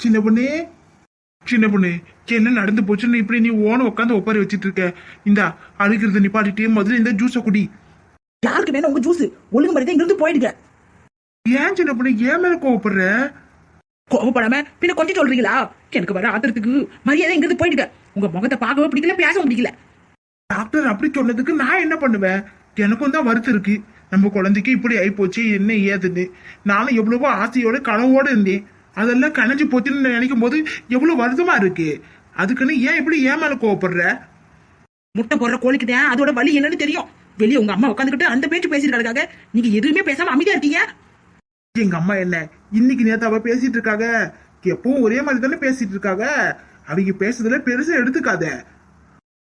சின்ன பொண்ணு சின்ன பொண்ணு என்ன நடந்து போச்சுன்னு இப்படி நீ ஓன உட்காந்து ஒப்பாரி வச்சிட்டு இருக்க? இந்தா அழுகிறத நிப்பாட்டிட்டு முதல்ல இந்த ஜூஸை குடி. யாருக்கு வேணும் உங்க ஜூஸ் ஒழுங்கு மாதிரி இங்கிருந்து போயிடுங்க ஏன் சின்ன பொண்ணு ஏன் மேல கோவப்படுற? கோவப்படாம பின்ன கொஞ்சம் சொல்றீங்களா? எனக்கு வர ஆத்திரத்துக்கு மரியாதை இங்கிருந்து போயிடுங்க உங்க முகத்தை பார்க்கவும் பிடிக்கல பேசவும் பிடிக்கல. டாக்டர் அப்படி சொன்னதுக்கு நான் என்ன பண்ணுவேன்? எனக்கும் தான் வருத்தம் இருக்கு. நம்ம குழந்தைக்கு இப்படி ஆயிப்போச்சு என்ன ஏதுன்னு. நானும் எவ்வளவோ ஆசையோட கனவோட இருந்தேன். அதெல்லாம் கனைஞ்சு போச்சுன்னு நினைக்கும் போது எவ்வளவு வருத்தமா இருக்கு. அதுக்குன்னு ஏன் இப்படி ஏன் மேல கோவப்படுற? முட்டை போடுற கோழிக்கு தான் அதோட வலி என்னன்னு தெரியும். வெளியே உங்க அம்மா உட்காந்துக்கிட்டு அந்த பேச்சு பேசிட்டு நீங்க எதுவுமே பேசாம அமைதியா இருக்கீங்க? எங்க அம்மா என்ன? இன்னைக்கு நேத்து அவ பேசிட்டு இருக்காங்க எப்பவும் ஒரே மாதிரி தானே பேசிட்டு இருக்காங்க அவங்க பேசுறதுல பெருசா எடுத்துக்காத.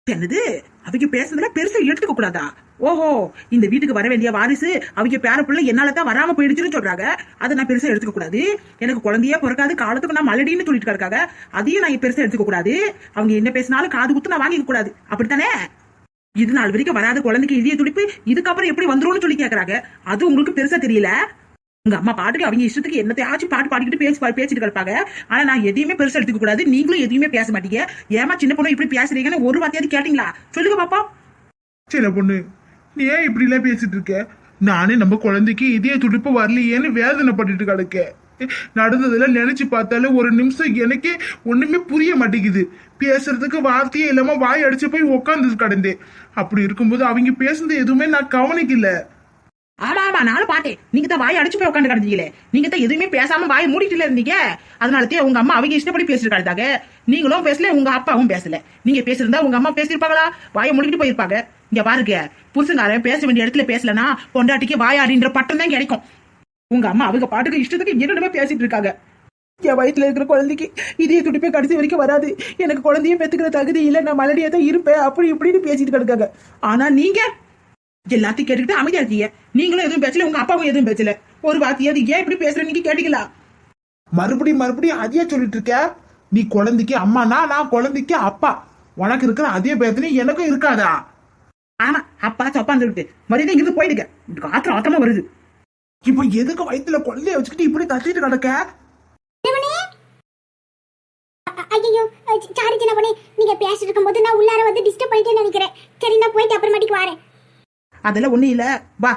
என்னது? அவங்க பேசுனதுல பெருசா எடுத்துக்க கூடாதா? ஓஹோ இந்த வீட்டுக்கு வர வேண்டிய வாரிசு அவங்க பேர பிள்ளை என்னால தான் வராம போயிடுச்சுன்னு சொல்றாங்க. அதை நான் பெருசா எடுத்துக்க கூடாது. எனக்கு குழந்தையே பிறக்காது காலத்துக்கு நான் மலடின்னு சொல்லிட்டு இருக்காங்க அதையும் நான் பெருசா எடுத்துக்க கூடாது. அவங்க என்ன பேசினாலும் காது குத்து நான் வாங்கிக்க கூடாது. அப்படித்தானே? இது நாள் வரைக்கும் வராத குழந்தைக்கு இதய துடிப்பு இதுக்கப்புறம் எப்படி வந்துரும்னு சொல்லி கேக்குறாங்க. அது உங்களுக்கு பெருசா தெரியல? உங்க அம்மா பாட்டுக்கு அவங்க இஷ்டத்துக்கு என்னத்தையாச்சும் பாட்டு பாடிக்கிட்டு பேசி பேசிட்டு கிடப்பாங்க. ஆனா நான் எதையுமே பெருசா எடுத்துக்க கூடாது நீங்களும் எதையுமே பேச மாட்டீங்க. ஏமா சின்ன பொண்ணு இப்படி பேசுறீங்கன்னு ஒரு வார்த்தையாவது கேட்டீங்களா? சொல்லுங்க பாப்பா. சின்ன பொண்ணு நீ ஏன் இப்படி எல்லாம் பேசிட்டு இருக்க? நானே நம்ம குழந்தைக்கு இதே துடிப்பு வரலையேன்னு வேதனைப்பட்டுட்டு கிடக்க. நடந்ததெல்லாம் நினைச்சு பார்த்தாலே ஒரு நிமிஷம் எனக்கே ஒண்ணுமே புரிய மாட்டேங்குது. பேசுறதுக்கு வார்த்தையே இல்லாம வாய் அடிச்சு போய் உட்காந்து கிடந்தேன். அப்படி இருக்கும்போது அவங்க பேசுனது எதுவுமே நான் கவனிக்கல. ஆமா ஆமா நானும் பார்த்தேன். நீங்க தான் வாய் அடிச்சு போய் உட்காந்து கிடந்தீங்களே. நீங்க தான் எதுவுமே பேசாம வாய் மூடிட்டுல இருந்தீங்க. அதனாலதே உங்க அம்மா அவங்க இஷ்டப்படி பேசிருக்காங்க நீங்களும் பேசல உங்க அப்பாவும் பேசல. நீங்க பேசிருந்தா உங்க அம்மா பேசிருப்பாங்களா வாயை மூடிட்டு போயிருப்பாங்க. இங்க பாருங்க புருஷங்காரன் பேச வேண்டிய இடத்துல பேசலனா பொண்டாட்டிக்கு வாயாடின்ற பட்டம் தான் கிடைக்கும். உங்க அம்மா அவங்க பாட்டுக்கு இஷ்டத்துக்கு என்னிடமே பேசிட்டு இருக்காங்க. என் வயிற்றுல இருக்கிற குழந்தைக்கு இதே துடிப்பே கடைசி வரைக்கும் வராது. எனக்கு குழந்தையும் பெத்துக்கிற தகுதி இல்லை நான் மலடியா தான் இருப்பேன். அப்படி இப்படின்னு பேசிட்டு கிடக்காங்க. ஆனா நீங்க எல்லாத்தையும் கேட்டுக்கிட்டு அமைதியா இருக்கீங்க. நீங்களும் எதுவும் பேசல உங்க அப்பாவும் எதுவும் பேசல ஒரு வார்த்தையாவது ஏன் இப்படி பேசுற நீங்க கேட்டீங்களா? மறுபடியும் மறுபடியும் அதையே சொல்லிட்டு இருக்க? நீ குழந்தைக்கு அம்மானா நான் குழந்தைக்கு அப்பா. உனக்கு இருக்கிற அதே பேத்தனே எனக்கும் இருக்காதா? ஆமா அப்பா சப்பான்னு சொல்லிட்டு. மரியாதை இங்கிருந்து போயிடுங்க. ஆத்திரம் ஆத்திரமா வருது. இப்ப எதுக்கு வயித்துல கொள்ளைய வச்சுக்கிட்டு இப்படி கத்திட்டு கிடக்க? ஐயோ சாரி சின்ன பண்ணி நீங்க பேசிட்டு இருக்கும்போது நான் உள்ளார வந்து டிஸ்டர்ப் பண்ணிட்டேன்னு நினைக்கிறேன். சரி நான் போயிட்டு அப்புறமாட்டிக்கு வரேன். அதெல்லாம் ஒண்ணும் இல்ல. வா.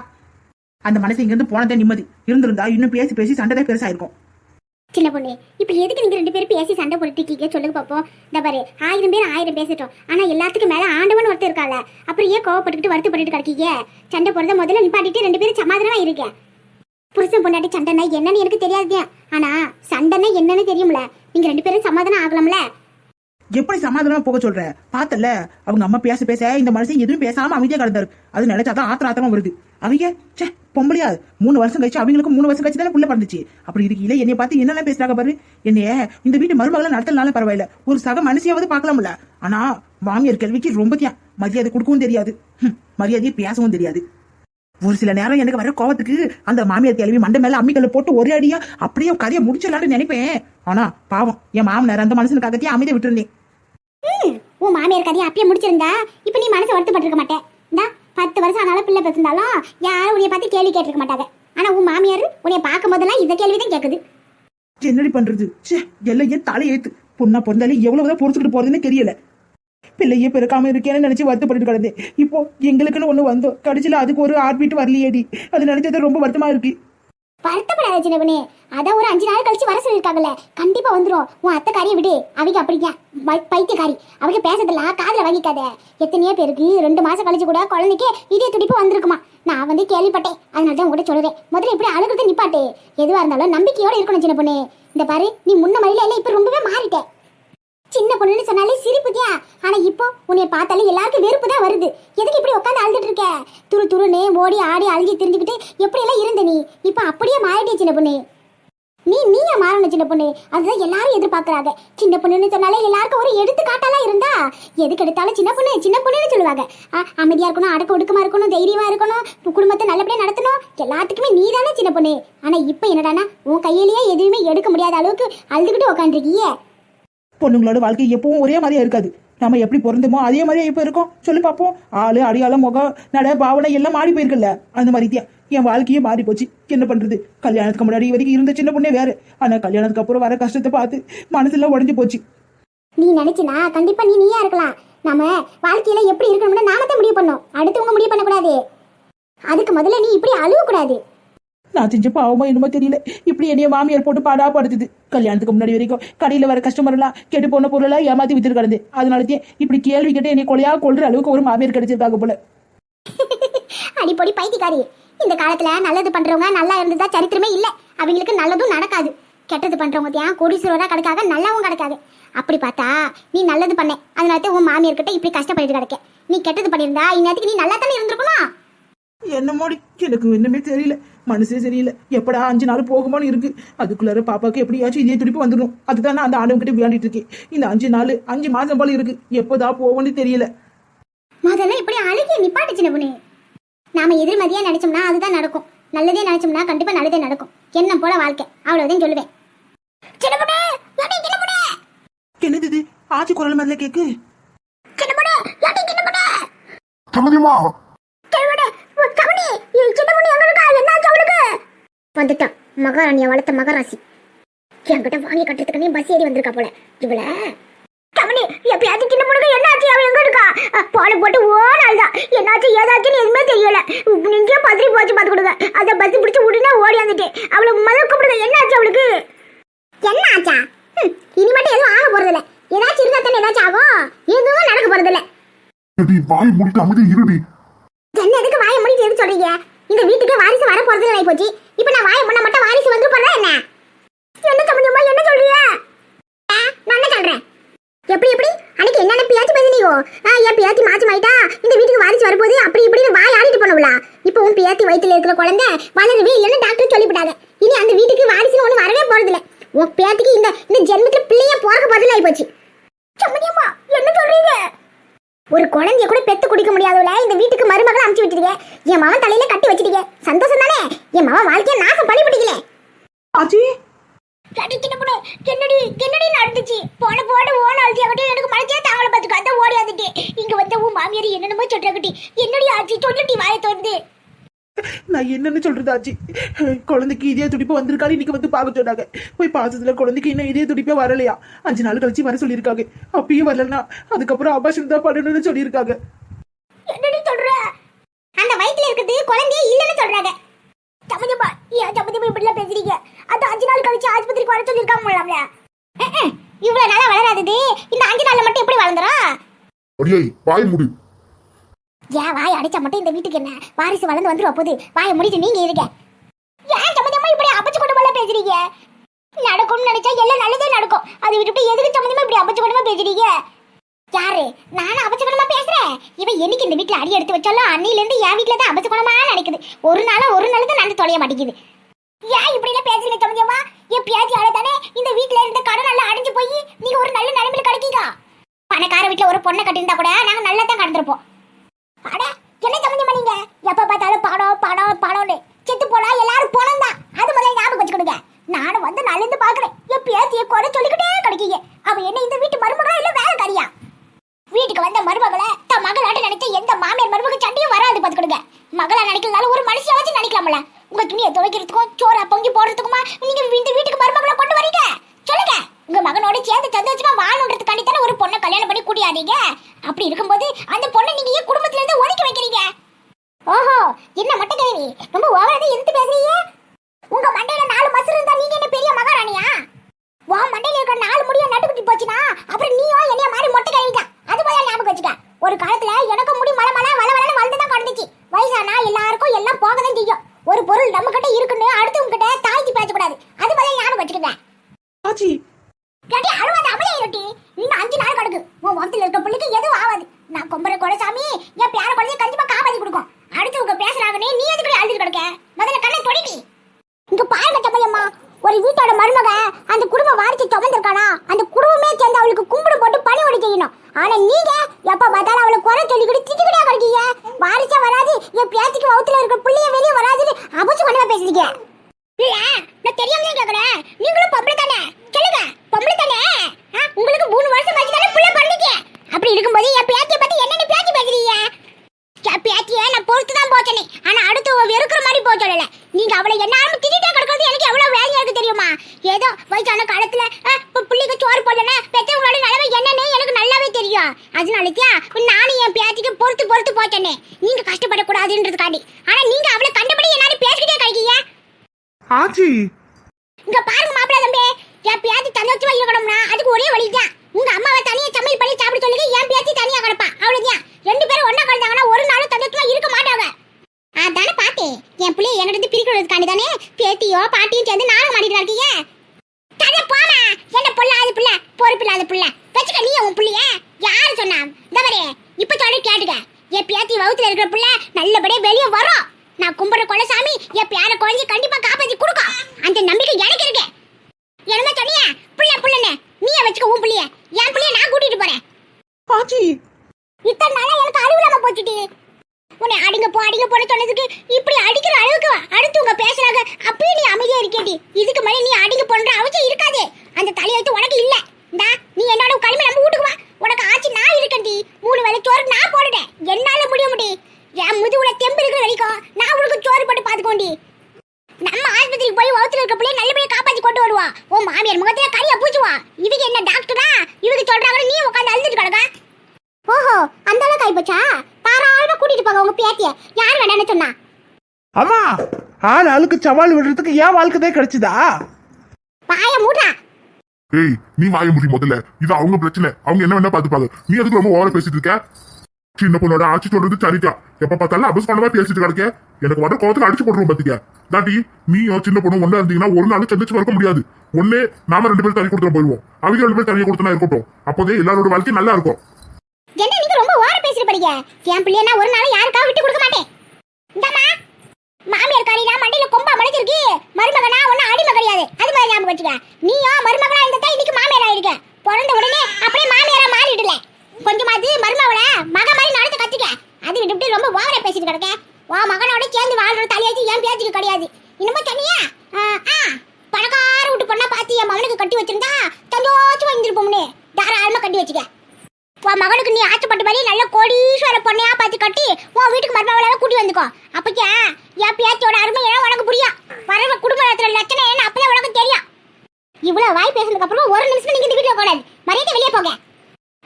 அந்த மனசு இங்க இருந்து போனதே நிம்மதி. இருந்திருந்தா இன்னும் பேசி பேசி சண்டை தான் பெருசாயிருக்கும். சின்ன பொண்ணு இப்போ எதுக்கு நீங்க ரெண்டு பேரும் பேசி சண்டை போட்டுட்டு சொல்லுங்க பாப்போம். இந்த பாரு ஆயிரம் பேர் ஆயிரம் பேசட்டும். ஆனா எல்லாத்துக்கும் மேல ஆண்டவன் ஒருத்தர் இருக்கால. அப்புறம் ஏன் கோவப்பட்டுக்கிட்டு வருத்தப்பட்டுட்டு கிடக்கீங்க? சண்டை போடுறத முதல்ல நிப்பாட்டிட்டு ரெண்டு பேரும் சமாதானமா இருக்கேன் புருஷன் பொண்டாட்டி சண்டைனா என்னன்னு எனக்கு தெரியாது ஆனா சண்டைனா என்னன்னு தெரியும்ல. நீங்க ரெண்டு பேரும் சமாதானம் ஆகலாம்ல. எப்படி சமாதானமா போக சொல்ற? பாத்தல அவங்க அம்மா பேச பேச இந்த மனுஷன் எதுவும் பேசாம அமைதியா கிடந்தாரு. அது நினைச்சாதான் ஆத்திர ஆத்திரமா வருது. அவங்க சே பொம்பளையா? மூணு வருஷம் கழிச்சு அவங்களுக்கு மூணு வருஷம் கழிச்சு தானே புள்ள பிறந்துச்சு. அப்படி இருக்கையில என்னைய பார்த்து என்னெல்லாம் பேசுறாங்க பாரு? என்னைய இந்த வீட்டு மருமகளை நடத்தலனாலும் பரவாயில்ல. ஒரு சக மனுஷியாவது பார்க்கலாம்ல. ஆனா மாமியார் கேள்விக்கு ரொம்ப தியா. மரியாதை கொடுக்கவும் தெரியாது. மரியாதையை பேசவும் தெரியாது. ஒரு சில நேரம் எனக்கு வர கோவத்துக்கு அந்த மாமியார் கேள்வி மண்டை மேல அம்மிக்கல்ல போட்டு ஒரே அடியா அப்படியே கதையை முடிச்சிடலாம்னு நினைப்பேன். ஆனா பாவம் என் மாமனார் அந்த மனுஷனுக்காகத்தையும் அமைதியை விட்டுருந்தேன். உன் மாமியார் கதையை அப்பயே முடிச்சிருந்தா இப்போ நீ மனசை வருத்தப்பட்டிருக்க மாட்டேன் இந்தா பத்து வருஷம் ஆனாலும் பிள்ளை பெற்றிருந்தாலும் யாரும் உன்னைய பார்த்து கேள்வி கேட்டிருக்க மாட்டாங்க. ஆனா உன் மாமியார் உன்னைய பார்க்கும் போதெல்லாம் இந்த கேள்வி தான் கேட்குது என்னடி பண்றது? ச்சே எல்லாம் ஏன் தலையேத்து பொண்ணா பிறந்தாலே எவ்வளவுதான் பொறுத்துக்கிட்டு போறதுன்னு தெரியல. பிள்ளையே பிறக்காம இருக்கேன்னு நினைச்சு வருத்தப்பட்டு கிடந்தேன். இப்போ எங்களுக்குன்னு ஒண்ணு வந்தோம் கடைசியில அதுக்கு ஒரு ஆர்பிட் வரலையேடி அது நினைச்சது ரொம்ப வருத்தமா இருக்கு. வருத்தப்படாத சின்னவனே. அதான் ஒரு அஞ்சு நாள் கழிச்சு வர சொல்லியிருக்காங்கல்ல. கண்டிப்பா வந்துரும். உன் அத்தை காரியை விடு. அவங்க அப்படிங்க பைத்தியக்காரி. அவங்க பேசுறதுல காதுல வாங்கிக்காத. எத்தனையோ பேருக்கு ரெண்டு மாசம் கழிச்சு கூட குழந்தைக்கு இதே துடிப்பு வந்திருக்குமா. நான் வந்து கேள்விப்பட்டேன். அதனால தான் உங்ககிட்ட சொல்றேன். முதல்ல இப்படி அழுகுறது நிப்பாட்டு. எதுவா இருந்தாலும் நம்பிக்கையோட இருக்கணும் சின்ன பொண்ணு இந்த பாரு நீ முன்ன மாதிரில இல்ல. இப்ப ரொம்பவே மாறிட்ட. சின்ன பொண்ணுன்னு சொன்னாலே சிரிப்புதியா ஆனா இப்போ உன்னை பார்த்தாலே எல்லாருக்கும் வெறுப்பு தான் வருது. எதுக்கு இப்படி உட்காந்து அழுதுட்டு இருக்க? துரு துருன்னு ஓடி ஆடி அழுகி திரிஞ்சுக்கிட்டு எப்படி எல்லாம் இருந்த நீ? இப்போ அப்படியே மாறிட்டே சின்ன பொண்ணு. நீ நீயா மாறணும் சின்ன பொண்ணு. அதுதான் எல்லாரும் எதிர்பார்க்கறாங்க. சின்ன பொண்ணுன்னு சொன்னாலே எல்லாருக்கும் ஒரு எடுத்துக்காட்டெல்லாம் இருந்தா? எதுக்கு எடுத்தாலும் சின்ன பொண்ணு சின்ன பொண்ணுன்னு சொல்லுவாங்க. அமைதியா இருக்கணும் அடக்க ஒடுக்கமா இருக்கணும் தைரியமா இருக்கணும் குடும்பத்தை நல்லபடியா நடத்தணும். எல்லாத்துக்குமே நீ தானே சின்ன பொண்ணு. ஆனா இப்போ என்னடானா உன் கையிலேயே எதுவுமே எடுக்க முடியாத அளவுக்கு அழுதுகிட்டு உட்காந்துருக்கீங்க பொண்ணுங்களோட வாழ்க்கை எப்பவும் ஒரே மாதிரியா இருக்காது. நம்ம எப்படி பிறந்தோமோ அதே மாதிரியே இப்போ இருக்கோம். சொல்லி பார்ப்போம் ஆளு அடையாளம் முகம் நட பாவனை எல்லாம் மாறி போயிருக்குல்ல? அந்த மாதிரி என் வாழ்க்கையே மாறி போச்சு. என்ன பண்றது? கல்யாணத்துக்கு முன்னாடி வரைக்கும் இருந்த சின்ன பொண்ணே வேற. ஆனா கல்யாணத்துக்கு அப்புறம் வர கஷ்டத்தை பார்த்து மனசுல உடஞ்சு போச்சு. நீ நினைச்சினா கண்டிப்பா நீ நீயா இருக்கலாம். நம்ம வாழ்க்கையில எப்படி இருக்கணும்னு நாம தான் முடிவு பண்ணோம். அடுத்தவங்க முடிவு பண்ணக்கூடாது. அதுக்கு முதல்ல நீ இப்படி அழுவ கூடாது நான் செஞ்ச பாவமா என்னமோ தெரியல. இப்படி என்னைய மாமியார் போட்டு பாடா படுத்துது கல்யாணத்துக்கு முன்னாடி வரைக்கும் கடையில வர கஸ்டமர் எல்லாம் கெட்டு போன பொருளெல்லாம் ஏமாத்தி வித்துட்டு கிடந்து அதனாலதே இப்படி கேள்வி கேட்டு என்னை கொலையா கொள்ற அளவுக்கு ஒரு மாமியார் கிடைச்சிருக்காங்க போல. அடிப்பொடி பைத்தியக்காரி. இந்த காலத்துல நல்லது பண்றவங்க நல்லா இருந்ததா சரித்திரமே இல்ல. அவங்களுக்கு நல்லதும் நடக்காது. கெட்டது பண்றவங்க தான் கோடீஸ்வரரா கிடைக்காக நல்லாவும் கிடைக்காது. அப்படி பார்த்தா நீ நல்லது பண்ண. அதனால தான் உன் மாமியார் கிட்ட இப்படி கஷ்டப்பட்டு கிடக்க. நீ கெட்டது பண்ணியிருந்தா இந்நேரத்துக்கு நீ நல்லா தானே இருந்திருக்கணும் என்ன மோடி எனக்கு ஒண்ணுமே தெரியல. மனசே சரியில்லை. எப்படா அஞ்சு நாள் போகுமோன்னு இருக்கு. அதுக்குள்ளார பாப்பாக்கு எப்படியாச்சும் இதே துடிப்பு வந்துடும் அதுதான் நான் அந்த ஆண்டவன் கிட்ட விளையாடிட்டு இருக்கேன். இந்த அஞ்சு நாள் அஞ்சு மாசம் போல இருக்கு. எப்போதா போகும்னு தெரியல. முதல்ல இப்படி அழுகி நிப்பாட்டு சின்ன பொண்ணு. நாம எதிர்மதியா நினைச்சோம்னா அதுதான் நடக்கும். நல்லதே நினைச்சோம்னா கண்டிப்பா நல்லதே நடக்கும். என்ன போல வாழ்க்கை. அவ்வளவுதான் சொல்லுவேன். சின்ன பொண்ணு என்னது இது? ஆச்சி குரல் மாதிரில கேக்கு. சின்ன பொண்ணு ஏடி சின்ன பொண்ணு சம்மதியம்மா கவனி கவனி சின்ன பொண்ணு எங்க இருக்கா என்னாச்சு அவளுக்கு வந்துட்டான். மகாராணிய வளர்த்த மகாராசி. என்கிட்ட வாங்கி கட்டுறதுக்கு பஸ் ஏறி வந்திருக்கா போல. இவள? கவனி எப்பயாச்சும் சின்ன பொண்ணுக்கு என்னாச்சு அவ எங்க இருக்கா? பால போட்டு ஓடாள் தான். என்னாச்சு ஏதாச்சுன்னு எதுவுமே தெரியல. நீங்க பத்திரி போச்சு பார்த்து கொடுங்க. அந்த பஸ் பிடிச்சு உடனே ஓடி வந்துட்டு அவளை முதல் கூப்பிடுங்க. என்னாச்சு அவளுக்கு? என்ன ஆச்சா? இனி மட்டும் எதுவும் ஆக போறது இல்ல ஏதாச்சும் இருந்தா தானே ஏதாச்சும் ஆகும் எதுவும் நடக்க போறது இல்ல ஏடி வாய் முடிட்டு அமைதி இருடி. என்ன எதுக்கு வாயை மூடிட்டு எதுக்கு சொல்றீங்க? இந்த வீட்டுக்கு வாரிசு வர போறது ஆயி போச்சு நான் வாய் முன்ன மட்டும் வாரிசு வந்து போறதா என்ன? என்ன சம்பந்தமா என்ன சொல்றீங்க நான் என்ன சொல்றேன்? எப்படி எப்படி? அன்னைக்கு என்னென்ன பேச்சு பேசுனீங்க? ஆ என் பேத்தி மாச்சு மாயிட்டா? இந்த வீட்டுக்கு வாரிசு வரும்போது அப்படி இப்படின்னு வாய் ஆடிட்டு போனவளா? இப்போ உன் பேத்தி வயித்துல இருக்கிற குழந்தை வளரவே இல்லைன்னு டாக்டர் சொல்லிவிட்டாங்க. இனி அந்த வீட்டுக்கு வாரிசுன்னு ஒண்ணு வரவே போறது இல்ல உன் பேத்திக்கு இந்த இந்த ஜென்மத்துல பிள்ளைய பிறக்க போறது போச்சு என்ன சொல்றீங்க? ஒரு குழந்தைய கூட பெத்து குடிக்க முடியாதவள இந்த வீட்டுக்கு மருமகளை அமுச்சு விட்டுருக்க என் மாவன் தலையில கட்டி வச்சிருக்க சந்தோஷம் தானே? என் மாவன் வாழ்க்கைய நாசம் பண்ணி பிடிக்கல ஆச்சி. என்னடி என்னடி நடந்துச்சு. போன போட ஓன அழுதியாகட்டும் எனக்கு மனசே தாவல பார்த்துக்க. அதான் ஓடி வந்துட்டு இங்க வந்த உன் மாமியார் என்னென்னமோ சொல்றாங்கட்டி என்னடி ஆச்சு சொல்லுட்டி வாயை திறந்து. நான் என்னன்னு சொல்றது ஆச்சி குழந்தைக்கு இதே துடிப்பு வந்திருக்காரு இன்னைக்கு வந்து பார்க்க சொன்னாங்க. போய் பார்த்ததுல குழந்தைக்கு இன்னும் இதே துடிப்பே வரலையா? அஞ்சு நாள் கழிச்சு வர சொல்லியிருக்காங்க. அப்பயும் வரலன்னா அதுக்கப்புறம் அபாஷன் தான் பண்ணணும்னு சொல்லியிருக்காங்க. என்னடி சொல்ற? அந்த வயித்துல இருக்கிறது குழந்தையே இல்லைன்னு சொல்றாங்க. சம்மந்தமா ஏன் சம்மந்தமா இப்படி எல்லாம் பேசுறீங்க? அந்த அஞ்சு நாள் கழிச்சு ஆஸ்பத்திரிக்கு வர சொல்லிருக்காங்களாம்ல இவ்வளவு நாளா வளராதது. இந்த அஞ்சு நாள்ல மட்டும் எப்படி வளர்ந்துரும்? அடியை வாய் முடி. ஏன் வாய் அடைச்சா மட்டும் இந்த வீட்டுக்கு என்ன? வாரிசு வளர்ந்து வந்துருவ போது. வாயை முடிஞ்சு நீங்க இருக்க ஏன் சம்மந்தமா இப்படி அப்பச்சு கொண்டு போல பேசுறீங்க? நடக்கும்னு நினைச்சா எல்லாம் நல்லதே நடக்கும். அதை விட்டுட்டு எதுக்கு சம்மந்தமா இப்படி அப்பச்சு கொண்டு பேசுறீங்க? யாரு? நானும் அபச்சகுணமா பேசுறேன். இவன் என்னைக்கு இந்த வீட்டுல அடி எடுத்து வச்சாலும் அன்னில இருந்து என் வீட்டுல தான் அபச்சகுணமா நினைக்குது. ஒரு நாளும் ஒரு நாள் நடந்து தொலைய மாட்டேங்குது. ஏன் இப்படி எல்லாம் பேசுறீங்க சமஞ்சமா என் பியாச்சியால தானே இந்த வீட்டுல இருந்த கடன் நல்லா அடைஞ்சு போய் நீங்க ஒரு நல்ல நிலைமையில கிடைக்கீங்க பணக்கார வீட்டுல ஒரு பொண்ணை கட்டியிருந்தா கூட நாங்க நல்லா தான் கடந்திருப்போம். அட என்ன சமஞ்சமா நீங்க எப்ப பார்த்தாலும் பணம் பணம் பணம்னு செத்து போனா எல்லாரும் பணம் தான் அது முதல்ல ஞாபகம் வச்சுக்கிடுங்க நானும் வந்து நல்லது பாக்குறேன் என் பேத்திய குறை சொல்லிக்கிட்டே கிடைக்கீங்க அவ என்ன இந்த வீட்டு மருமகளா இல்ல வேலைக்காரியா வீட்டுக்கு வந்த மருமகளை தன் மகளாட்ட நினைச்ச எந்த மாமியார் மருமக சண்டையும் வராது பாத்துக்கிடுங்க மகளா நினைக்கலனாலும் ஒரு மனுஷியாச்சும் நினைக்கலாம்ல உங்க துணியை துவைக்கிறதுக்கும் சோறா பொங்கி போடுறதுக்குமா நீங்க இந்த வீட்டுக்கு மருமகளை கொண்டு வரீங்க சொல்லுங்க உங்க மகனோட சேர்ந்து சந்தோஷமா வாழணுன்றதுக்காண்டி தானே ஒரு பொண்ணை கல்யாணம் பண்ணி கூட்டியாதீங்க அப்படி இருக்கும்போது அந்த பொண்ணை நீங்க ஏன் குடும்பத்துல இருந்து ஒதுக்கி வைக்கிறீங்க ஓஹோ என்ன மட்டும் கேள்வி ரொம்ப ஓவரா எதிர்த்து பேசுறீங்க உங்க மண்டையில நாலு மசரு இருந்தா நீங்க என்ன பெரிய மகாராணியா வா மண்டையில இருக்கிற நாலு முடியும் நட்டுக்குட்டி போச்சுனா அப்புறம் நீயும் என்னைய மாதிரி மொட்டை கழுவிட்ட அது போல ஞாபகம் வச்சுக்க ஒரு காலத்துல எனக்கு முடி மலை மலை வள வளன்னு வளர்ந்து தான் கடந்துச்சு வயசானா எல்லாருக்கும் எல்லாம் போக தான் செய்யும் ஒரு பொருள் நம்ம கிட்ட இருக்குன்னு அடுத்தவங்க கிட்ட தாழ்த்தி பேசக்கூடாது அது போல ஞாபகம் வச்சுக்கங்க ஆச்சி கேட்டி அழுவாத அமலே இருட்டி இன்னும் அஞ்சு நாள் கிடக்கு உன் வகுத்துல இருக்க பிள்ளைக்கு எதுவும் ஆகாது நான் கொம்பரை கொடசாமி என் பேர குழந்தைய கண்டிப்பா காப்பாத்தி கொடுக்கும் அடுத்தவங்க பேசுறாங்கன்னு நீ எதுக்கு அழுது கிடக்க முதல்ல கண்ணை தொடிடி இங்க பாருங்க தம்பையம்மா ஒரு வீட்டோட மருமக அந்த குடும்ப ஆனா அந்த குடும்பமே சேர்ந்து அவளுக்கு கும்பிடு போட்டு பணி பணியோட செய்யணும். ஆனா நீங்க எப்ப பார்த்தாலும் அவளை குறை சொல்லிக்கிட்டு திட்டுக்கிட்டே கிடைக்கீங்க வாரிசா வராது என் பேத்திக்கு வவுத்துல இருக்க பிள்ளைய வெளியே வராதுன்னு அபச்சு கொண்டு பேசுறீங்க இல்ல நான் தெரியாம கேக்குறேன் நீங்களும் பொம்பளை தானே சொல்லுங்க பொம்பளை தானே ஆ, உங்களுக்கு மூணு வருஷம் வச்சு தானே புள்ள பண்ணிக்க அப்படி நீங்க கஷ்டப்படக்கூடாதுன்றதுக்காண்டி. ஆனா நீங்க அவளை கண்டபடி என்னால பேசிக்கிட்டே கிடைக்கீங்க? ஆச்சி. இங்க பாருங்க மாப்பிள்ள தம்பி. என் பேத்தி சந்தோஷமா இருக்கணும்னா அதுக்கு ஒரே வழிதான். உங்க அம்மாவை தனியா சமையல் பண்ணி சாப்பிட சொல்லுங்க என் பேத்தி தனியா கிடப்பா. அவ்வளவுதான். ரெண்டு பேரும் ஒண்ணா கலந்தாங்கன்னா ஒரு நாளும் சந்தோஷமா இருக்க மாட்டாங்க. அதானே பார்த்தேன் என் பிள்ளைய என்கிட்ட பிரிக்கிறதுக்காண்டி தானே பேத்தியோ பாட்டியும் சேர்ந்து நானும் மாட்டிட்டு இருக்கீங்க தட போமா என்ன அது புள்ள பொறுப்பு இல்லாத புள்ள. வச்சுக்க நீ உன் புள்ளைய. யாரு சொன்னா? இந்த பாரு இப்ப சொல்லி கேட்டுக்க. என் பேத்தி வகுத்துல இருக்கிற பிள்ளை நல்லபடியா வெளியே வரும் நான் கும்பிடுற கொலசாமி என் பேர குழந்தை கண்டிப்பா காப்பாத்தி கொடுக்கும் அந்த நம்பிக்கை எனக்கு இருக்கு என்னமா சொன்னியா புள்ள புள்ளன்னு நீயே வச்சுக்க உன் புள்ளைய என் புள்ளைய நான் கூட்டிட்டு போறேன் ஆச்சி இத்தனை நாளா எனக்கு அறிவு இல்லாம போச்சுடி உன்னை அடிங்க போ அடிங்க போட சொன்னதுக்கு இப்படி அடிக்கிற அளவுக்கு அடுத்தவங்க பேசுறாங்க அப்பயே நீ அமைதியா இருக்கேடி இதுக்கு மேல நீ அடிங்க போன்ற அவசியம் இருக்காது அந்த தலையெழுத்து உனக்கு இல்ல இந்தா நீ என்னோட கிளம்பி நம்ம வீட்டுக்கு வா உனக்கு ஆச்சு நான் இருக்கேன்டி மூணு வேளை சோறு நான் போடுறேன் என்னால முடிய முடி என் முதுகுல தெம்பு இருக்கிற வரைக்கும் நான் உனக்கு சோறு போட்டு பாத்துக்கோண்டி நம்ம ஆஸ்பத்திரிக்கு போய் வகுத்துல இருக்க பிள்ளைய நல்லபடியா வருவா உன் மாமியார் முகத்துல கரியா பூச்சுவா? இவங்க என்ன டாக்டரா இவங்க சொல்றாங்க நீ உட்காந்து அழுதுட்டு கிடக்க? ஓஹோ அந்த அளவுக்கு ஆயிப்போச்சா? தாராளமா கூட்டிட்டு போங்க உங்க பேத்திய. யார் வேண்டாம்னு சொன்னா? அம்மா ஆள் ஆளுக்கு சவால் விடுறதுக்கு ஏன் வாழ்க்கை தான் கிடைச்சுதா? பாய மூடா ஏய் நீ வாய முடி முதல்ல. இது அவங்க பிரச்சனை. அவங்க என்ன வேணா பாத்துப்பாங்க நீ எதுக்கு ரொம்ப ஓவரா பேசிட்டு இருக்க? சின்ன பொண்ணோட ஆட்சி சொல்றது சரிக்கா. எப்ப பார்த்தாலும் அபஸ் பண்ணவா பேசிட்டு கிடக்க. எனக்கு வர கோவத்துக்கு அடிச்சு போடுறோம் பத்திக்க. தாட்டி நீயும் சின்ன பொண்ணு ஒண்ணா இருந்தீங்கன்னா ஒரு நாள் சந்திச்சு இருக்க முடியாது. ஒண்ணு நாம ரெண்டு பேரும் தண்ணி கொடுத்துட்டு போயிடுவோம் அவங்க ரெண்டு பேரும் தண்ணி கொடுத்தனா இருக்கட்டும். அப்போதே எல்லாரோட வாழ்க்கை நல்லா இருக்கும். என்ன நீங்க ரொம்ப ஓர பேசிட்டு படிக்க என் பிள்ளைய ஒரு நாள் யாருக்கா விட்டு கொடுக்க மாட்டேன். இந்தாம்மா. மாமியார் காரினா மண்டையில கொம்பா முளைச்சிருக்கு. மருமகனா ஒன்னும் அடிமை கிடையாது அது மாதிரி ஞாபகம் வச்சுக்க. நீயும் மருமகனா இருந்தா இன்னைக்கு மாமியாரா ஆயிருக்க. பிறந்த உடனே அப்படியே மாமியாரா மாறிடல. கொஞ்சமாவது மருமவள மக மாதிரி நடத்த கத்துக்க. அது விட்டு ரொம்ப ஓவரா பேசிட்டு கிடக்க. உன் மகனோட சேர்ந்து வாழ்ற தலையாச்சு ஏன் பேச்சுக்கு கிடையாது. இன்னமும் தனியா ஆ, ஆ, பணக்கார வீட்டு பொண்ணா பார்த்து என் மகனுக்கு கட்டி வச்சிருந்தா சந்தோஷமா இருந்திருப்போம்னு. தாராளமா கட்டி வச்சுக்க. உன் மகனுக்கு நீ ஆசைப்பட்ட மாதிரி நல்ல கோடீஸ்வர பொண்ணையா பார்த்து கட்டி உன் வீட்டுக்கு மருமகளாக கூட்டி வந்துக்கோ. அப்பக்கே என் பேச்சோட அருமை ஏன் உனக்கு புரியும். வர குடும்ப நடத்துற லட்சணம் என்ன அப்பதான் உனக்கு தெரியும். இவ்வளவு வாய் பேசுனதுக்கு அப்புறமா ஒரு நிமிஷம் நீங்க இந்த வீட்டுல கூடாது மரியாதை வெளியே போங்க.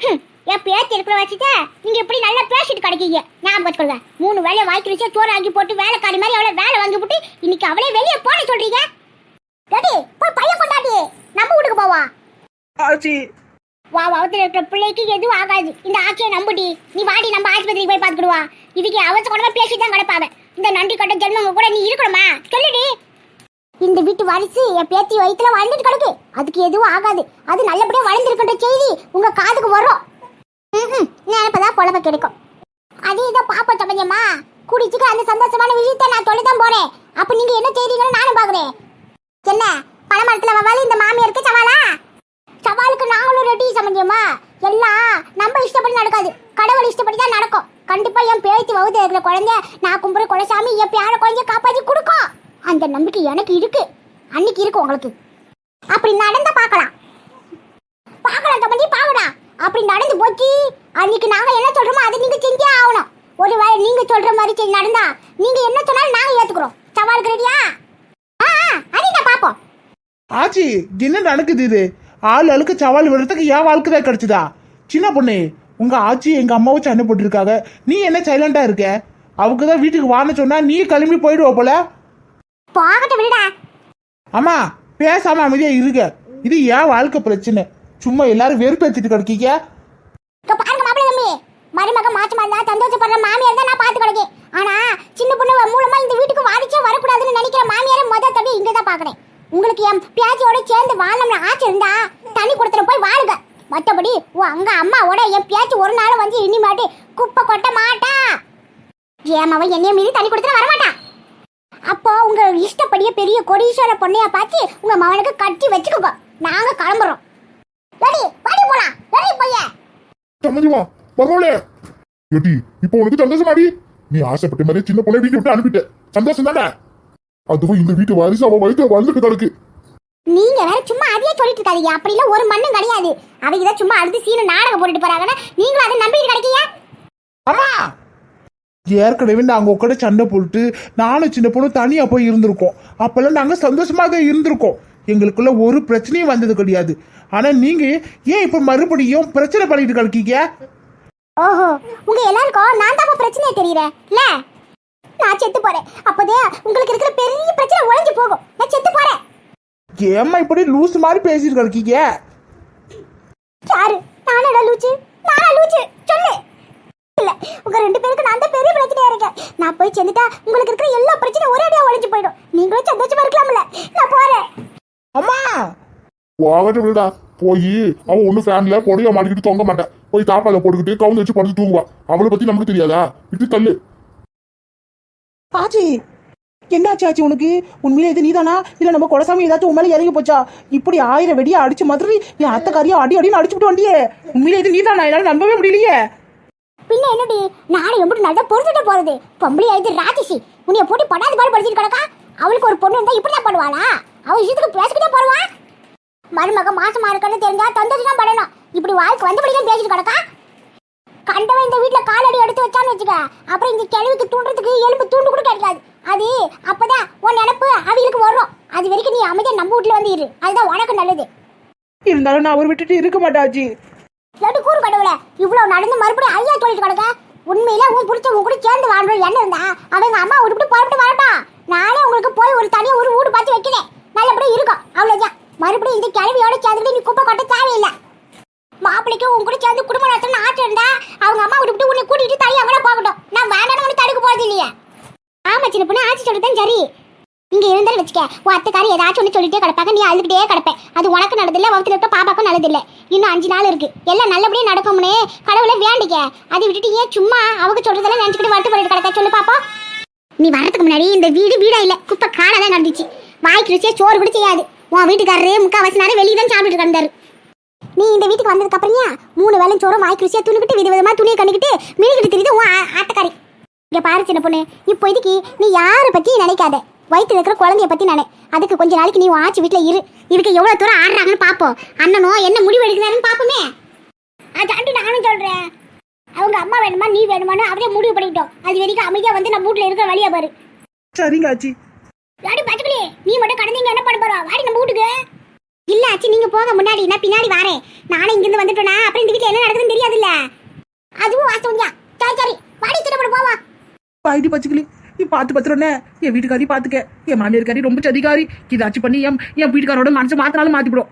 ஹம், என் பேச்சு இருக்கிற வச்சுட்டு நீங்க இப்படி நல்லா பேசிட்டு கிடைக்கீங்க? ஞாபகம் வச்சுக்கோங்க. மூணு வேலையை வாய்க்கு வச்சு சோறு ஆக்கி போட்டு வேலைக்காரி மாதிரி அவளை வேலை வாங்கி போட்டு இன்னைக்கு அவளே வெளியே போட சொல்றீங்க? ரெடி போய் பையன் கொண்டாடி. நம்ம வீட்டுக்கு போவா. ஆச்சி. வா வகுத்துல இருக்கிற பிள்ளைக்கு எதுவும் ஆகாது. இந்த ஆட்சியை நம்புடி. நீ வாடி நம்ம ஆஸ்பத்திரிக்கு போய் பார்த்துக்கிடுவா. இதுக்கு அவசர உடனே பேசிட்டு தான் கிடப்பாங்க இந்த நன்றி கட்ட ஜென்மங்க கூட நீ இருக்கணுமா? சொல்லுடி. இந்த வீட்டு வாரிசு என் பேத்தி வயித்துல வாழ்ந்துட்டு கிடக்கு. அதுக்கு எதுவும் ஆகாது. அது நல்லபடியா வளர்ந்துருக்கின்ற செய்தி உங்க காதுக்கு வரும். நினைப்பதான் பொழப்ப கிடைக்கும். அது இதை பாப்பா சம்பந்தமா குடிச்சுக்க அந்த சந்தோஷமான விஷயத்த நான் சொல்லிதான் போறேன் அப்ப நீங்க என்ன செய்றீங்கன்னு நானும் பாக்குறேன் என்ன? பணமரத்துல வவாலு இந்த மாமியாருக்கு சவாலா? சவாலுக்கு நாங்களும் ரெடி சம்பந்தியமா எல்லாம் நம்ம இஷ்டப்படி நடக்காது. கடவுள் இஷ்டப்படி தான் நடக்கும். கண்டிப்பா என் பேத்தி வகுத்து இருக்கிற குழந்தை நான் கும்புற குலசாமி என் பேர குழந்தைய காப்பாத்தி கொடுக்கும். அந்த நம்பிக்கை எனக்கு இருக்கு. அன்னைக்கு இருக்கு உங்களுக்கு. அப்படி நடந்த பார்க்கலாம். பார்க்கலாம் தம்பி பார்க்கலாம். அப்படி நடந்து போச்சு. அன்னைக்கு நாங்க என்ன சொல்றோமோ அதை நீங்க செஞ்சே ஆகணும். ஒருவேளை நீங்க சொல்ற மாதிரி செஞ்சு நடந்தா நீங்க என்ன சொன்னாலும் நாங்க ஏத்துக்கிறோம். சவாலுக்கு ரெடியா? ஆ அதையும் பாப்போம் ஆச்சி என்ன நடக்குது இது? ஆள் ஆளுக்கு சவால் விடுறதுக்கு ஏன் வாழ்க்கை தான் கிடைச்சுதா? சின்ன பொண்ணு உங்க ஆச்சி எங்க அம்மாவும் சண்டை போட்டிருக்காங்க நீ என்ன சைலண்டா இருக்க? அவங்க தான் வீட்டுக்கு வான்னு சொன்னா நீ கிளம்பி போயிடுவ போல. போகட்டும் விடுடா. அம்மா பேசாம அமைதியா இருக்க. இது ஏன் வாழ்க்கை பிரச்சனை. சும்மா எல்லாரும் வெறுப்பேத்திட்டு கிடக்கீங்க? இங்க பாருங்க மாப்பிள்ளை தம்பி. மருமக மாச்சமா இருந்தா சந்தோஷப்படுற மாமியார் தான் நான் பாத்து கிடக்கேன். ஆனா சின்ன பொண்ணு மூலமா இந்த வீட்டுக்கு வாரிச்சே வரக்கூடாதுன்னு நினைக்கிற மாமியாரை முத தம்பி இங்க தான் பாக்குறேன் உங்களுக்கு என் பியாச்சியோட சேர்ந்து வாழணும்னு ஆசை இருந்தா தண்ணி கொடுத்துட போய் வாழுங்க. மற்றபடி ஓ அங்க அம்மாவோட என் பியாச்சி ஒரு நாள் வந்து இனிமேட்டு குப்பை கொட்ட மாட்டா. ஏன் என்னைய மீறி தண்ணி கொடுத்துட வரமாட்டான் அப்போ உங்க இஷ்டப்படியே பெரிய கொடீஸ்வர பொண்ணையா பார்த்து உங்க மகனுக்கு கட்டி வச்சுக்கோங்க. நாங்க கிளம்புறோம். ரெடி வாடி போலாம். சம்மதிமா பரவாயில்ல இப்போ உனக்கு சந்தோஷமாடி? நீ ஆசைப்பட்ட மாதிரி சின்ன பொண்ணை வீட்டு விட்டு அனுப்பிட்ட. சந்தோஷம் தானே அதுவும் இந்த வீட்டு வாரிசு அவன் வயிற்று வாழ்ந்துட்டு கிடக்கு. நீங்க வேற சும்மா அதையே சொல்லிட்டு இருக்காதீங்க. அப்படிலாம் ஒரு மண்ணும் கிடையாது. அவங்க தான் சும்மா அடுத்து சீன நாடகம் போட்டுட்டு போறாங்கன்னா நீங்களும் அதை நம்பிட்டு கிடைக்கீங்க? அம்மா! ஏற்கனவே நாங்க உட்காந்து சண்டை போட்டு நானும் சின்ன பொண்ணு தனியா போய் இருந்திருக்கோம். அப்பெல்லாம் நாங்க சந்தோஷமாக இருந்திருக்கோம். எங்களுக்குள்ள ஒரு பிரச்சனையும் வந்தது கிடையாது. ஆனா நீங்க ஏன் இப்ப மறுபடியும் பிரச்சனை பண்ணிட்டு கிடக்கீங்க ஓஹோ உங்க எல்லாருக்கும் நான் தான் பிரச்சனையே தெரியறேன். இல்ல நான் செத்து போறேன். அப்போதே உங்களுக்கு இருக்கிற பெரிய பிரச்சனை உழைஞ்சு போகும். நான் செத்து போறேன். ஏம்மா இப்படி லூஸ் மாதிரி பேசிட்டு கிடக்கீங்க யாரு? நானடா லூச்சு நானா லூச்சு சொல்லு. இல்ல உங்க ரெண்டு பேருக்கு நான் தான் பெரிய பிரச்சனையா இருக்கேன். நான் போய் சேர்ந்துட்டா உங்களுக்கு இருக்கிற எல்லா பிரச்சனையும் ஒரே அடியா உழைஞ்சு போயிடும். நீங்களும் சந்தோஷமா இருக்கலாம்ல. நான் போறேன். அம்மா! போகட்டும் விடுடா. போய் அவன் ஒண்ணு ஃபேன்ல பொடிய மாட்டிக்கிட்டு தொங்க மாட்டான். போய் தாப்பால போட்டுக்கிட்டு கவுந்து வச்சு படுத்து தூங்குவா. அவளை பத்தி நமக்கு தெரியாதா? இது தள்ளு. ஆச்சி என்னாச்சு ஆச்சு உனக்கு? உண்மையிலே இது நீதானா? இல்ல நம்ம குலசாமி ஏதாச்சும் உன் மேல இறங்கி போச்சா? இப்படி ஆயிரம் வெடியா அடிச்ச மாதிரி என் அத்தைக்காரியா அடி அடின்னு அடிச்சுட்டு வண்டியே. உண்மையிலே இது நீதானா? என்னால நம்பவே முடியலையே. பின்ன என்னடி? நாளை எப்படி நல்லா பொறுத்துட்டு போறது. பொம்பளை ஆயிடுது ராட்சசி உன்னைய போட்டு படாத பாடு படிச்சுட்டு கிடக்கா. அவளுக்கு ஒரு பொண்ணு இருந்தா இப்படி தான் பண்ணுவாளா அவ விஷயத்துக்கு பேசிக்கிட்டே போடுவா மருமக மாசமா இருக்கன்னு தெரிஞ்சா தந்தோஷம் தான் படணும். இப்படி வாழ்க்கை வந்தபடிதான் பேசிட்டு கிடக்கா? கண்டவன் இந்த வீட்ல காலடி எடுத்து வச்சான்னு வச்சுக்க. அப்புறம் இந்த கிழவிக்கு தூண்டுறதுக்கு எலும்பு தூண்டு கூட கிடைக்காது. அது அப்பதான் உன் நினப்பு அவங்களுக்கு வரும். அது வரைக்கும் நீ அமைதியா நம்ம வீட்டுல வந்து இரு. அதுதான் உனக்கு நல்லது. இருந்தாலும் நான் அவர் விட்டுட்டு இருக்க மாட்டாச்சு லட்டு கூறு கடவுளே? இவ்வளவு நடந்து மறுபடியும் ஐயா சொல்லிட்டு கிடக்க? உண்மையில உன் பிடிச்ச உன் கூட சேர்ந்து வாழ்ற எண்ணம் இருந்தா அவங்க அம்மா விட்டு புறப்பட்டு வரட்டும் நானே உங்களுக்கு போய் ஒரு தனியா ஒரு வீடு பார்த்து வைக்கிறேன். நல்லபடியா இருக்கும் அவ்வளவுதான். மறுபடியும் இந்த கிழவியோட சேர்ந்துட்டு நீ குப்பை கொட்ட தேவையில்லை. மாப்பிளைக்கு உன் கூட சேர்ந்து குடும்பம் நடத்தணும்னு ஆட்டம் இருந்தா அவங்க அம்மா விட்டு உன்னை கூட்டிட்டு தனியா கூட போகட்டும். நான் வேண்டாம்னு உன்னை தடுக்க போறது இல்லையே? ஆமா சின்ன பொண்ணு. ஆட்சி சொல்லிட்டு சரி. இங்க இருந்தாலும் வச்சுக்க. உன் அத்தைக்காரி ஏதாச்சும் ஒன்று சொல்லிட்டே கிடப்பாங்க. நீ அழுதுகிட்டே கிடப்பேன் அது உனக்கு நடதில்ல வகுத்துல இருக்க பாப்பாக்கும் நல்லதில்ல. இன்னும் அஞ்சு நாள் இருக்கு. எல்லாம் நல்லபடியா நடக்கும்னே கடவுளை வேண்டிக்க. அதை விட்டுட்டு ஏன் சும்மா அவங்க சொல்றதெல்லாம் நினைச்சுக்கிட்டு வருத்தப்பட்டு கிடக்க? சொல்லு பாப்பா. நீ வரதுக்கு முன்னாடி இந்த வீடு வீடா இல்ல குப்பை காடாதான் நடந்துச்சு. வாய்க்கு ருசியா சோறு கூட செய்யாது. உன் வீட்டுக்காரரு முக்காவாசி நேரம் வெளியே தான் சாப்பிட்டு கிடந்தாரு. நீ இந்த வீட்டுக்கு வந்ததுக்கு அப்புறம்யா மூணு வேலை சோறும் வாய்க்கு ருசியா துணிக்கிட்டு வித விதமா துணியை கண்டுக்கிட்டு மினிக்கிட்டு தெரியுது உன் ஆட்டக்காரி. இங்க பாரு சின்ன பொண்ணு இப்போதைக்கு நீ யாரை பத்தி நினைக்காத. வயிற்று இருக்கிற குழந்தைய பற்றி நினை. அதுக்கு கொஞ்ச நாளைக்கு நீ உன் வீட்டில் இரு. இதுக்கு எவ்வளோ தூரம் ஆடுறாங்கன்னு பார்ப்போம் அண்ணனோ என்ன முடிவு எடுக்கிறாருன்னு பார்ப்போமே அதாண்டி நானும் சொல்கிறேன் அவங்க அம்மா வேணுமா நீ வேணுமான்னு அவரே முடிவு பண்ணிட்டோம் அது வரைக்கும் அமைதியாக வந்து நம்ம வீட்டில் இருக்கிற வழியாக பாரு. சரிங்க ஆச்சி. யாடி பச்சைக்கிளி நீ மட்டும் கடந்தீங்க என்ன பண்ண போறா? வாடி நம்ம வீட்டுக்கு. இல்ல ஆச்சி நீங்க போங்க முன்னாடி. நான் பின்னாடி வரேன். நானே இங்க இருந்து வந்துட்டேனா. அப்புறம் இந்த வீட்டுல என்ன நடக்குதுன்னு தெரியாதுல்ல? அதுவும் தான் சரி சரி. வாடி சின்ன போவா. பாயிட்டு பச்சுக்கலி நீ பார்த்து பத்துறோன்னே என் வீட்டுக்காரி பார்த்துக்க. என் மாமியார்காரி ரொம்ப சதிகாரி. இதாச்சும் பண்ணி என் என் வீட்டுக்காரோட மனசு மாத்தினாலும் மாத்திவிடும்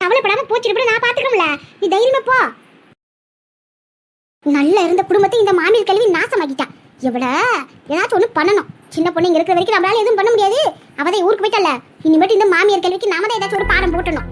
கவலைப்படாம போச்சு நான் பாத்துக்கிறோம்ல நீ தைரியமா போ. நல்லா இருந்த குடும்பத்தை இந்த மாமியார் கல்வி நாசமாக்கிட்டான் இவட ஏதாச்சும் ஒன்று பண்ணணும். சின்ன பொண்ணு இங்கே இருக்கிற வரைக்கும் நம்மளால எதுவும் பண்ண முடியாது. அவதை ஊருக்கு போயிட்டல இனிமேட்டு இந்த மாமியார் கல்விக்கு நாம தான் ஏதாச்சும் ஒரு பாடம் போட்டணும்